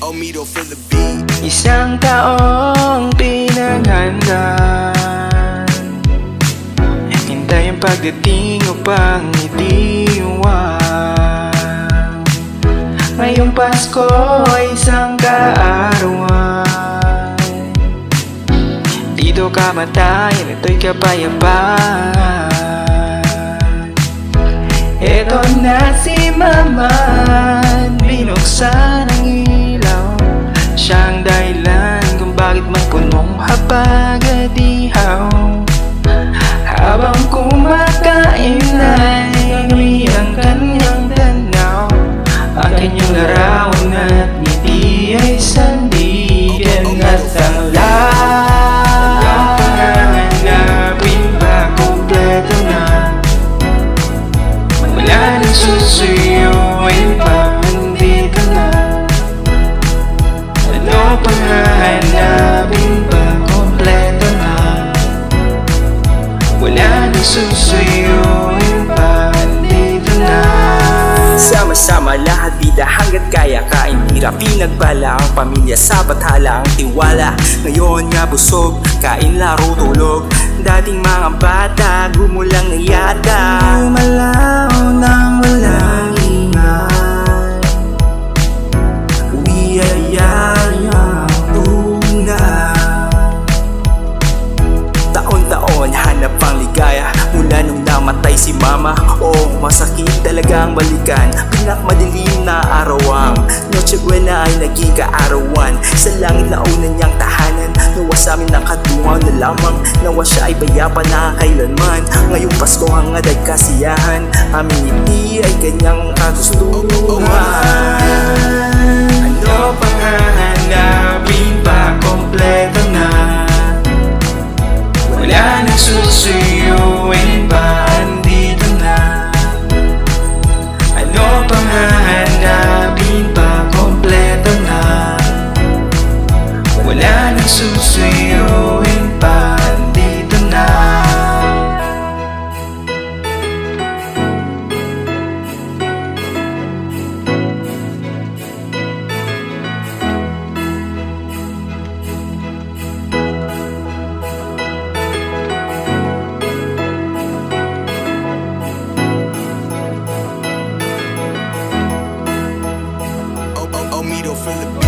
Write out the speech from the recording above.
the beat. Isang taong pinaghandaan Hintay ang pagdating upang itiwang Ngayong Pasko ay isang kaarawan. Dito kamatayan, ito'y kapayapaan. Eto na si Mama punong hapag at ihaw Habang kumakain ay amoy ang kanyang tanaw. Ang kanyang larawan at ngiti ay sandigan at ang Hanapin ba kompleto na wala nang susuyuin pa Nandito na Ano pang hahanapin susuyuin pa na Sama-sama lahat bida hanggat kaya Kain tira pinagbala ang pamilya sa bathala ang tiwala. Ngayon nga busog, kain laro tulog. Dating mga bata, gumulang na yata Gumalaw nang walang masakit talagang balikan. Pinakmadilim na arawang. Noche Buena ay naging kaarawan. Sa langit na una niyang tahanan Nawa sa amin nakatungaw na lamang. Nawa siya ay bayapa na kailanman. Ngayong Pasko ang adag kasiyahan. Aming ngiti ay kanyang kagustuhan from the